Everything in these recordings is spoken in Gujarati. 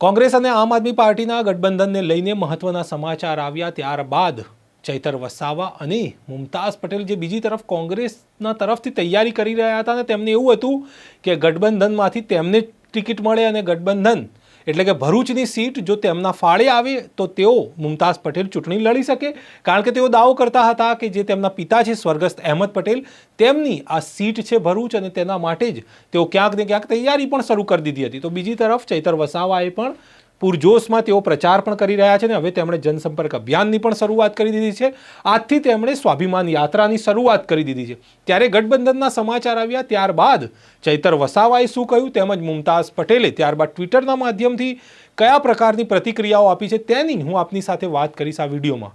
કોંગ્રેસ અને આમ આદમી પાર્ટીના ગઠબંધનને લઈને મહત્વના સમાચાર આવ્યા ત્યારબાદ ચૈતર વસાવા અને મુમતાઝ પટેલ જે બીજી તરફ કોંગ્રેસના તરફથી તૈયારી કરી રહ્યા હતા અને તેમને એવું હતું કે ગઠબંધનમાંથી તેમને ટિકિટ મળે અને ગઠબંધન એટલે કે ભરૂચની સીટ જો તેમના ફાળે આવે તો તેઓ મુમતાઝ પટેલ ચૂંટણી લડી શકે. કારણ કે તેઓ દાવો કરતા હતા કે જે તેમના પિતા છે, સ્વર્ગસ્થ અહેમદ પટેલ, તેમની આ સીટ છે ભરૂચ અને તેના માટે જ તેઓ ક્યાંક ને ક્યાંક તૈયારી પણ શરૂ કરી દીધી હતી. તો બીજી તરફ ચૈતર વસાવાએ પણ પૂરજોશમાં તેઓ પ્રચાર પણ કરી રહ્યા છે ને હવે તેમણે જનસંપર્ક અભિયાનની પણ શરૂઆત કરી દીધી છે. આજથી તેમણે સ્વાભિમાન યાત્રાની શરૂઆત કરી દીધી છે. ત્યારે ગઠબંધનના સમાચાર આવ્યા ત્યારબાદ ચૈતર વસાવાએ શું કહ્યું તેમજ મુમતાઝ પટેલે ત્યારબાદ ટ્વિટરના માધ્યમથી કયા પ્રકારની પ્રતિક્રિયાઓ આપી છે તેની હું આપની સાથે વાત કરીશ આ વિડીયોમાં.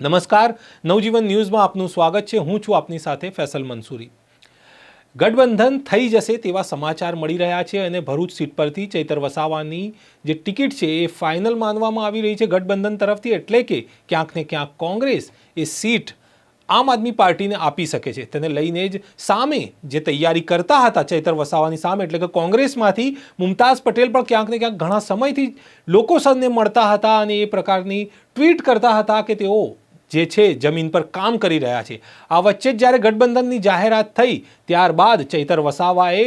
નમસ્કાર. નવજીવન ન્યૂઝમાં આપનું સ્વાગત છે. હું છું આપની સાથે ફેસલ મંસૂરી. ગઠબંધન થઈ જશે તેવા સમાચાર મળી રહ્યા છે અને ભરૂચ સીટ પરથી ચૈતર વસાવાની જે ટિકિટ છે એ ફાઇનલ માનવામાં આવી રહી છે ગઠબંધન તરફથી એટલે કે ક્યાંક ને ક્યાંક કોંગ્રેસ એ સીટ આમ આદમી પાર્ટીને આપી શકે છે. તેને લઈને જ સામે જે તૈયારી કરતા હતા ચૈતર વસાવાની સામે, એટલે કે કોંગ્રેસમાંથી મુમતાઝ પટેલ પણ ક્યાંક ને ક્યાંક ઘણા સમયથી લોકો સાથે મળતા હતા અને એ પ્રકારની ટ્વીટ કરતા હતા કે તેઓ જે છે, જમીન પર કામ કરી રહ્યા છે. આ વચ્ચે જ જ્યારે ગઠબંધનની જાહેરાત થઈ, ત્યારબાદ ચૈતર વસાવાએ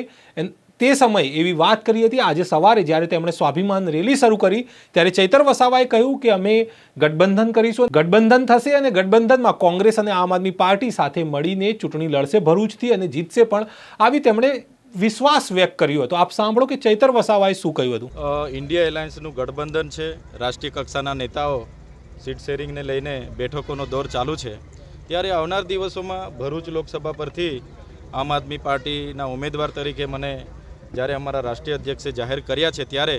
તે સમયે એવી વાત કરી હતી. આજે સવારે જ્યારે તેમણે સ્વાભિમાન રેલી શરૂ કરી, ત્યારે ચૈતર વસાવાએ કહ્યું કે અમે ગઠબંધન કરીશું. ગઠબંધન થશે અને ગઠબંધનમાં કોંગ્રેસ અને આમ આદમી પાર્ટી સાથે મળીને ચૂંટણી લડશે ભરૂચથી અને જીતશે પણ. આવી તેમણે વિશ્વાસ વ્યક્ત કર્યો હતો. આપ સાંભળો કે ચૈતર વસાવાએ શું કહ્યું હતું? ઇન્ડિયા એલાયન્સનું ગઠબંધન છે. રાષ્ટ્રીય કક્ષાના નેતાઓ સીટ શેરિંગને લઈને બેઠકોનો દોર ચાલુ છે. ત્યારે આવનાર દિવસોમાં ભરૂચ લોકસભા પરથી આમ આદમી પાર્ટીના ઉમેદવાર તરીકે મને જ્યારે અમારા રાષ્ટ્રીય અધ્યક્ષે જાહેર કર્યા છે ત્યારે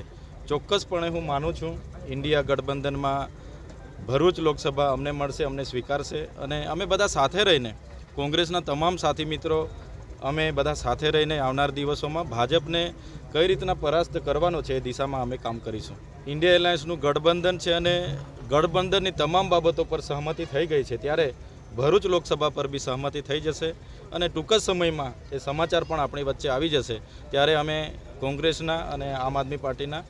ચોક્કસપણે હું માનું છું, ઇન્ડિયા ગઠબંધનમાં ભરૂચ લોકસભા અમને મળશે, અમને સ્વીકારશે અને અમે બધા સાથે રહીને કોંગ્રેસના તમામ સાથી મિત્રો અમે બધા સાથે રહીને આવનાર દિવસોમાં ભાજપને કઈ રીતના પરાસ્ત કરવાનો છે એ દિશામાં અમે કામ કરીશું. ઇન્ડિયા એલાયન્સનું ગઠબંધન છે અને ગઠબંધનની તમામ બાબતો પર સહમતિ થઈ ગઈ છે, ત્યારે ભરૂચ લોકસભા પર બી સહમતિ થઈ જશે અને ટૂંક જ સમયમાં એ સમાચાર પણ આપણી વચ્ચે આવી જશે. ત્યારે અમે કોંગ્રેસના અને આમ આદમી પાર્ટીના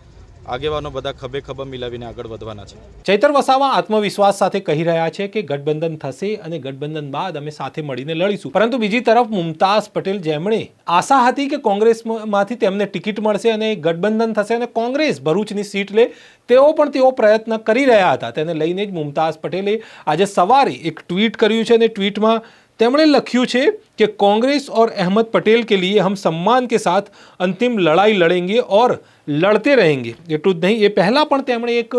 આગેવાનો બધા ખભે ખભા મિલાવીને આગળ વધવાના છે. ચૈતર વસાવા આત્મવિશ્વાસ સાથે કહી રહ્યા છે કે ગઠબંધન થશે અને ગઠબંધન બાદ અમે સાથે મળીને લડીશું. પરંતુ બીજી તરફ મુમતાઝ પટેલ જેમણે આશા હતી કે કોંગ્રેસમાંથી તેમને ટિકિટ મળશે અને ગઠબંધન થશે અને કોંગ્રેસ ભરૂચની સીટ લે, તેઓ પણ તેઓ પ્રયત્ન કરી રહ્યા હતા. તેને લઈને જ મુમતાઝ પટેલે આજે સવારે એક ટ્વીટ કર્યું છે અને ટ્વીટમાં તેમણે લખ્યું છે કે कांग्रेस और अहमद पटेल के लिए हम सम्मान के साथ अंतिम लड़ाई लड़ेंगे और लड़ते रहेंगे એટલું જ નહીં એ પહેલાં પણ તેમણે એક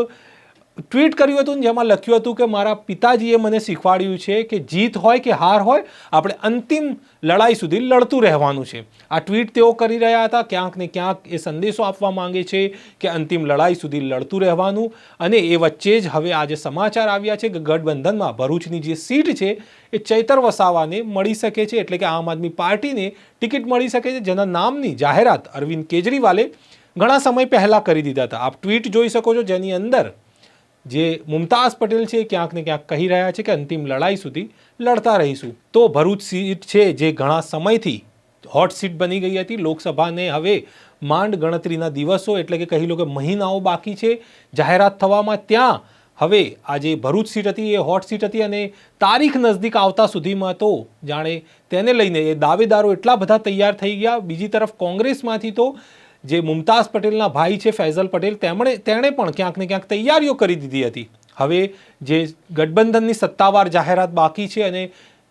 ટ્વીટ કર્યું હતું જેમાં લખ્યું હતું કે મારા પિતાજીએ મને શીખવાડ્યું છે કે જીત હોય કે હાર હોય, આપણે અંતિમ લડાઈ સુધી લડતું રહેવાનું છે. આ ટ્વીટ તેઓ કરી રહ્યા હતા. ક્યાંક ને ક્યાંક એ સંદેશો આપવા માંગે છે કે અંતિમ લડાઈ સુધી લડતું રહેવાનું અને એ વચ્ચે જ હવે આજે સમાચાર આવ્યા છે કે ગઠબંધનમાં ભરૂચની જે સીટ છે એ ચૈતર વસાવાને મળી શકે છે. એટલે કે આમ આદમી પાર્ટીને ટિકિટ મળી શકે છે. જેના નામની જાહેરાત અરવિંદ કેજરીવાલે ઘણા સમય પહેલાં કરી દીધા હતા. આપ ટ્વીટ જોઈ શકો છો જેની અંદર જે મુમતાઝ પટેલ છે ક્યાંક ને ક્યાંક કહી રહ્યા છે કે અંતિમ લડાઈ સુધી લડતા રહીશું. તો ભરૂચ સીટ છે જે ઘણા સમયથી હોટ સીટ બની ગઈ હતી. લોકસભાને હવે માંડ ગણતરીના દિવસો એટલે કે કહી લો કે મહિનાઓ બાકી છે. જાહેરાત થવામાં ત્યાં હવે આ જે ભરૂચ સીટ હતી, એ હોટ સીટ હતી અને તારીખ નજદીક આવતા સુધીમાં તો જાણે તેને લઈને એ દાવેદારો એટલા બધા તૈયાર થઈ ગયા. બીજી તરફ કોંગ્રેસમાંથી તો જે મુમતાઝ પટેલના ભાઈ છે ફૈઝલ પટેલ, તેમણે તેણે પણ ક્યાંક ને ક્યાંક તૈયારીઓ કરી દીધી હતી. હવે જે ગઠબંધનની સત્તાવાર જાહેરાત બાકી છે અને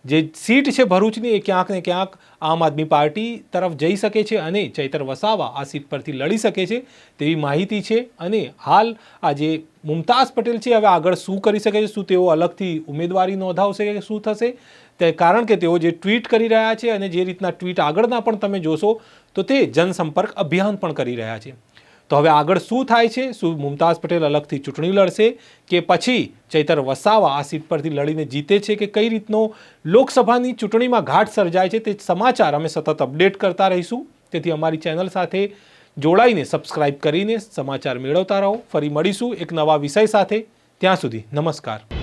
જે સીટ છે ભરૂચની એ ક્યાંક ને ક્યાંક આમ આદમી પાર્ટી તરફ જઈ શકે છે અને ચૈતર વસાવા આ સીટ પરથી લડી શકે છે તેવી માહિતી છે અને હાલ આ જે મુમતાઝ પટેલ છે, હવે આગળ શું કરી શકે છે, શું તેઓ અલગથી ઉમેદવારી નોંધાવશે કે શું થશે તે કારણ કે તેઓ જે ટ્વીટ કરી રહ્યા છે અને જે રીતના ટ્વીટ આગળના પણ તમે જોશો, તો તે જનસંપર્ક અભિયાન પણ કરી રહ્યા છે. તો હવે આગળ શું થાય છે? શું મુમતાઝ પટેલ અલગથી ચૂંટણી લડશે કે પછી ચૈતર વસાવા આ સીટ પરથી લડીને જીતે છે કે કઈ રીતનો? લોકસભાની ચૂંટણીમાં ઘાટ સર્જાય છે તે સમાચાર અમે સતત અપડેટ કરતા રહીશું. તેથી અમારી ચેનલ સાથે જોડાઈને સબસ્ક્રાઇબ કરીને સમાચાર મેળવતા રહો. ફરી મળીશું એક નવા વિષય સાથે. ત્યાં સુધી નમસ્કાર.